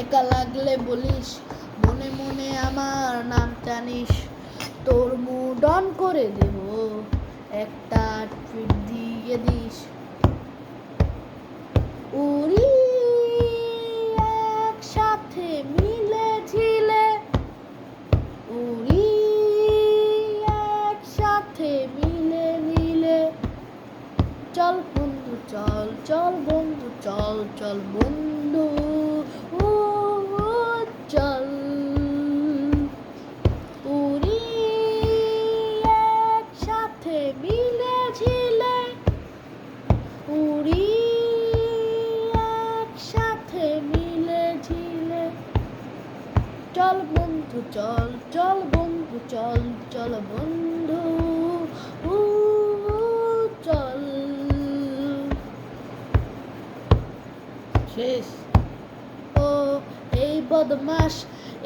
একা লাগলে বলিস, মনে মনে আমার নাম জানিস। তোর মুড অন করে দেব, একটা ট্রিট দিয়ে দিস। উড়ি একসাথে মিলে ঝিলে, উড়ি একসাথে মিলে মিলে। চল বন্ধু, চল চল চল চল বন্ধু ও ও, চল। উড়ি একসাথে মিলে ঝিলে উড়ি একসাথে মিলে ঝিলে চল বন্ধু চল চল বন্ধু চল চল বন্ধু উ শেষ। ও, এই বদমাস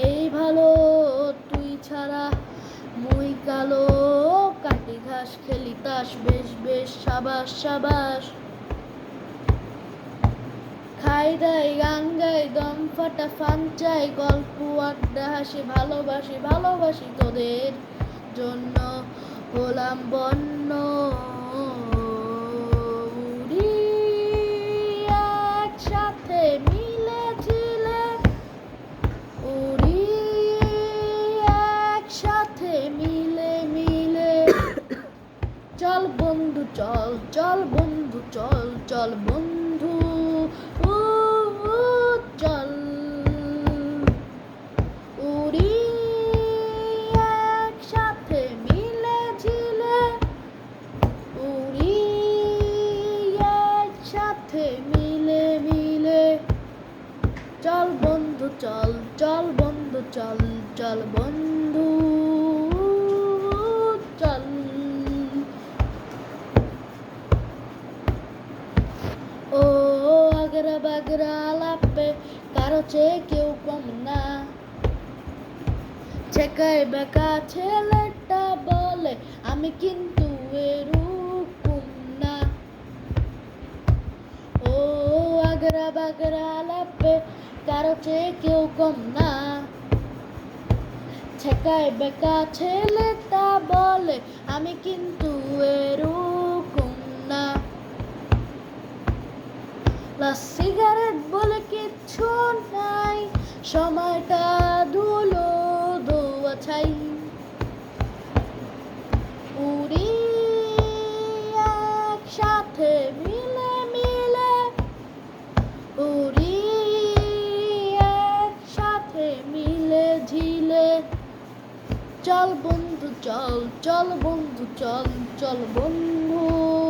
এই ভালো, তুই ছাড়া মুই কালো। কাটি ঘাস, খেলি তাস, বেশ বেশ, সাবাস সাবাস। খাই দাই, গান গাই, দম ফাটা, ফান চাই, গল্প, আড্ডা, হাসি, ভালোবাসি ভালোবাসি তোদের জন্য হলাম বন্য। একসাথে মিলে মিলে। চল বন্ধু চল চল বন্ধু চল চল বন্ধু। উ, চল। উড়ি একসাথে মিলে ঝিলে। উড়ি একসাথে মিলে মিলে। চল বন্ধু চল চল বন্ধু চল চল বন্ধু। আমি কিন্তু ও আগরা বাগরা লাপে কারও চেয়ে কেউ কম না ছেকায় বেকা ছেলেটা বলে আমি কিন্তু এরকম লাস্ট সিগারেট বলে কিচ্ছু নাই। সময়টা ধুলো দোয়া ছাই। উড়ি একসাথে মিলে মিলে। উড়ি একসাথে মিলে, ঝিলে। চল বন্ধু, চল চল বন্ধু, চল চল বন্ধু।